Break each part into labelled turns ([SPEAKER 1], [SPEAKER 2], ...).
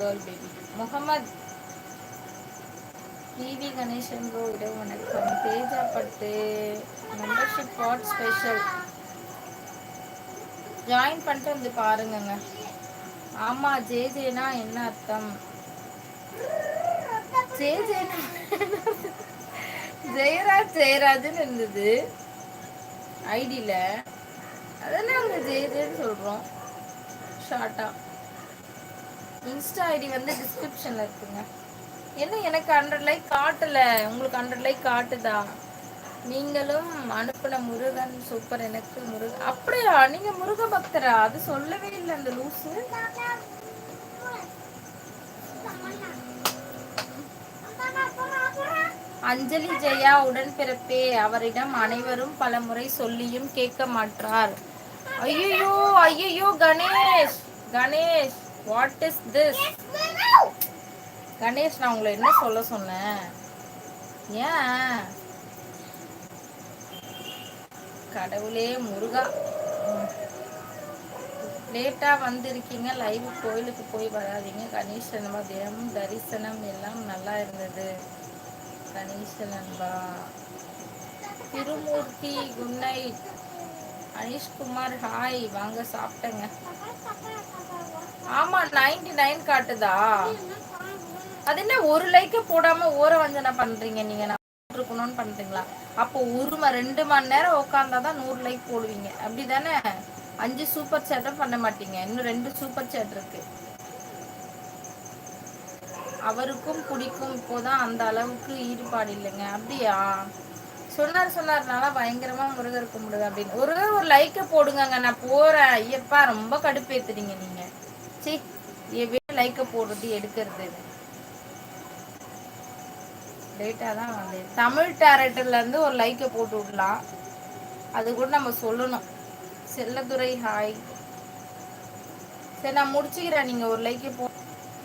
[SPEAKER 1] Girl baby Muhammad. TV Ganesan இடம் வணக்கம் தேஜா பட்டு மெம்பர்ஷிப் பாட் ஸ்பெஷல் ஜாயின் பண்ணிட்டு வந்து பாருங்கங்க. ஆமா ஜே ஜேனா என்ன அர்த்தம்? ஜேஜேனா ஜெயராஜ் ஜெயராஜ்னு இருந்தது. ஐடியில் அதெல்லாம் அவங்க ஜே ஜேன்னு சொல்கிறோம் ஷார்ட்டா இன்ஸ்டா ஐடி வந்து டிஸ்கிரிப்ஷனில் இருக்குங்க. என்ன எனக்கு ஹண்ட்ரட் லைக் காட்டல. உங்களுக்கு ஹண்ட்ரட் லைக் காட்டுதா? நீங்களும் அனுப்பின முருகன் சூப்பர் எனக்கு முருகன். அப்படியா? நீங்க முருக பக்தரா? அது சொல்லவே இல்லை அந்த லூஸு அஞ்சலி ஜெயா உடன்பிறப்பே. அவரிடம் அனைவரும் பல முறை சொல்லியும் கேட்க மாட்டார் ஐயோ ஐயோ Ganesh Ganesh. What is this Ganesh நான் உங்களை என்ன சொல்ல சொன்னேன்? ஏன்? கடவுளே முருகா. லேட்டா வந்திருக்கீங்க. லைவ் கோயிலுக்கு போய் வராதீங்க. கணேசன் தினமும் தரிசனம் எல்லாம் நல்லா இருந்தது. கணேசன் அன்பா Thirumoorthy good night. Anishkumar hi வாங்க சாப்பிட்டேங்க. ஆமா நைன்டி நைன் காட்டுதா? அது என்ன ஒரு லைக்க போடாம ஓர வஞ்சனை பண்றீங்க நீங்க? நான் இருக்கணும்னு பண்றீங்களா அப்போ ஒரு ம ரெண்டு மணி நேரம் உட்காந்தாதான் நூறு லைக் போடுவீங்க. அப்படிதானே? அஞ்சு சூப்பர் சேட்டும் பண்ண மாட்டீங்க. இன்னும் ரெண்டு சூப்பர் சேட் இருக்கு. அவருக்கும் பிடிக்கும். இப்போதான் அந்த அளவுக்கு ஈடுபாடு இல்லைங்க. அப்படியா? சொன்னார் சொன்னார் நல்லா பயங்கரமா முருகர் கும்பிடுது அப்படின்னு. ஒரு ஒரு லைக்க போடுங்க நான் போறேன் ஐயப்பா ரொம்ப கடுப்பேத்துறீங்க நீங்க. சி லைக்க போடுறது எடுக்கிறது. லேட்டாக தான் வந்து. தமிழ் டேரக்டர்லேருந்து ஒரு லைக்கை போட்டு விடலாம். அது கூட நம்ம சொல்லணும். செல்லதுரை ஹாய் சரி நான் முடிச்சுக்கிறேன். நீங்கள் ஒரு லைக்கை போ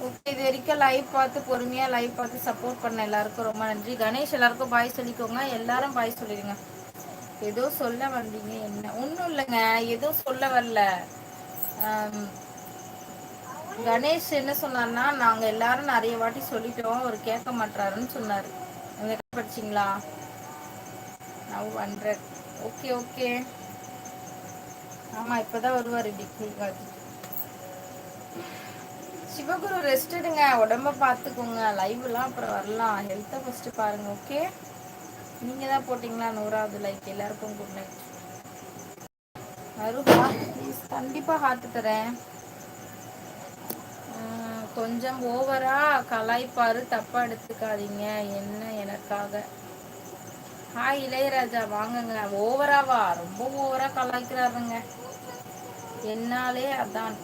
[SPEAKER 1] ஓகே இது வரைக்கும் லைவ் பார்த்து பொறுமையாக லைவ் பார்த்து சப்போர்ட் பண்ண எல்லாருக்கும் ரொம்ப நன்றி. கணேஷ் எல்லாருக்கும் பாய் சொல்லிக்கோங்க. எல்லாரும் பாய் சொல்லிடுங்க. ஏதோ சொல்ல வந்தீங்க என்ன? ஒன்றும் இல்லைங்க. ஏதோ சொல்ல வரல. கணேஷ் என்ன சொன்னார்னா நாங்கள் எல்லாரும் நிறைய வாட்டி சொல்லிட்டோம். அவர் கேட்க மாட்டாருன்னு சொன்னார். படிச்சிங்களா? Now hundred okay okay. ஆமாம் இப்போ தான் வருவார் டிகிரி காலேஜ் சிவகுரு ரெஸ்ட் எடுங்க. உடம்ப பார்த்துக்கோங்க லைவ்லாம் அப்புறம் வரலாம். ஹெல்த்தை ஃபஸ்ட்டு பாருங்க ஓகே நீங்கள் தான் போட்டிங்களா? நூறாவது லைக் எல்லாருக்கும் குட் நைட் வரும் ப்ளீஸ் கண்டிப்பாக ஹார்ட் தரேன். கொஞ்சம் ஓவரா கலாய்ப்பாரு தப்பா எடுத்துக்காதீங்க. என்ன எனக்காக? ஹாய் இளையராஜா வாங்குங்க. ஓவராவா ரொம்ப ஓவரா கலாய்க்கிறாருங்க. என்னாலே அதான்.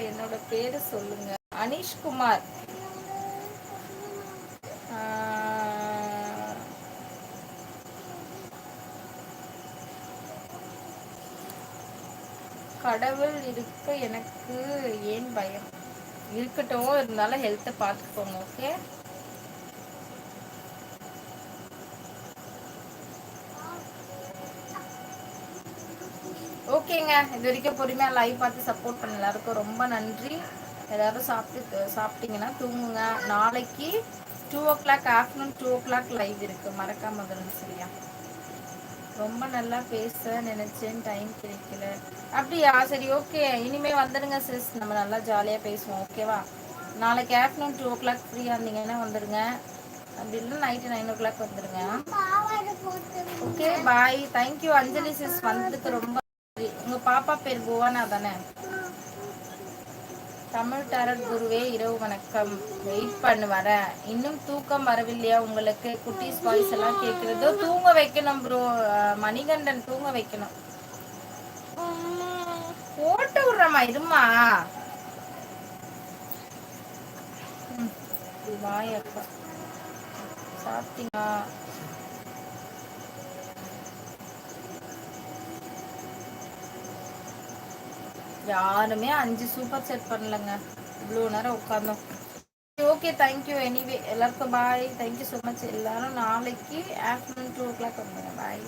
[SPEAKER 1] என்னோட பேரு சொல்லுங்க. அனிஷ்குமார். கடவுள் இருக்க எனக்கு ஏன் பயம்? இருக்கட்டும் இருந்தாலும் ஹெல்த்தை பார்த்துக்கோங்க ஓகே ஓகேங்க. இது வரைக்கும் பொறுமையாக லைவ் பார்த்து சப்போர்ட் பண்ண எல்லாருக்கும் ரொம்ப நன்றி. எல்லாரும் சாப்பிட்டு சாப்பிட்டீங்கன்னா தூங்குங்க. நாளைக்கு two o'clock afternoon two o'clock live இருக்குது மறக்காம வந்துடுங்க சரியா? ரொம்ப நல்லா பேச நினைச்சேன். டைம் கிடைக்கல. அப்படியா? சரி ஓகே இனிமே வந்துடுங்க சிஸ் நம்ம நல்லா ஜாலியாக பேசுவோம். ஓகேவா நாளைக்கு ஆஃப்டர்நூன் டூ ஓ கிளாக் ஃப்ரீயாக இருந்தீங்கன்னா வந்துடுங்க. அப்படி இல்லை நைட்டு நைன் ஓ கிளாக் வந்துடுங்க okay bye thank you Anjali sis வந்ததுக்கு ரொம்ப உங்க பாப்பா பேர் புவனா தானே? தமிழ் டரட் குருவே இரவு வணக்கம். வெயிட் பண்ணு வரேன் இன்னும் தூக்கம் வரவில்லையா உங்களுக்கு? குட்டிஸ் வாய்ஸ் எல்லாம் கேட்குறதோ தூங்க வைக்கணும் ப்ரோ மணிகண்டன் தூங்க வைக்கணும். போட்டு விடுறமா இருமா வாயப்பா. சாப்பிட்டீங்களா? யாருமே அஞ்சு சூப்பர் செட் பண்ணலங்க இவ்வளோ நேரம் உட்காந்தோம் ஓகே தேங்க்யூ எனிவே எல்லாருக்கும் பாய் தேங்க்யூ ஸோ மச் எல்லாரும் நாளைக்கு ஆஃப்டர்நூன் டூ ஓ கிளாக் வந்துடுங்க பாய்